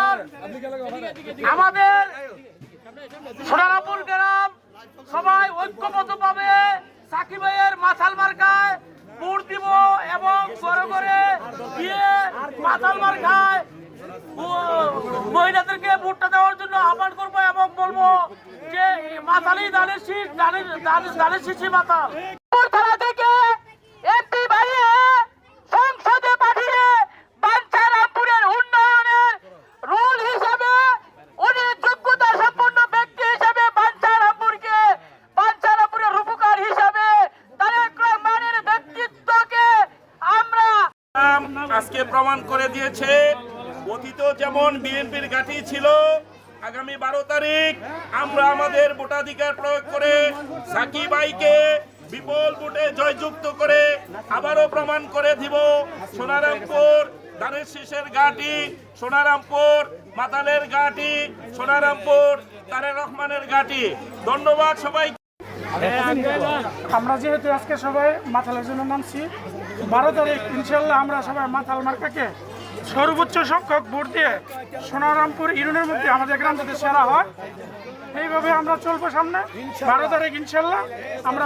আর আমাদের সোনারাপুর গ্রাম সবাই ঐক্যবদ্ধ ভাবে সাকিব ভাইয়ের মাথাল মার্কায় ভোট দিব এবং করে করে দিয়ে মাথাল মার্কায় মহিলাদেরকে ভোটটা দেওয়ার জন্য আহ্বান করব এবং বলব যে মাথালি দানের শীষ দানের শীষই মাথাল থেকে আজকে প্রমাণ করে দিয়েছে, অতীত যেমন বিএনপির ঘাঁটি ছিল, আগামী বারো তারিখ আমরা আমাদের ভোটাধিকার প্রয়োগ করে সাকিব আইকে বিপুল ভোটে জয়যুক্ত করে আবারও প্রমাণ করে দিব। সোনারামপুর ধানের শীষের ঘাটি, সোনারামপুর, মাতালের ঘাটি, সোনারামপুর, তারেক রহমানের ঘাটি। ধন্যবাদ সবাই আমরা যেহেতু আজকে সবাই মাথালের জন্য নামছি, বারো তারিখ, ইনশাল্লাহ আমরা সবাই মাথাল মার্কাকে সর্বোচ্চ সংখ্যক ভোট দিয়ে সোনারামপুর ইউনিয়নের মধ্যে আমাদের গ্রাম যাতে সেরা হয়। এইভাবে আমরা চলবো সামনে। বারো তারিখ, ইনশাল্লাহ আমরা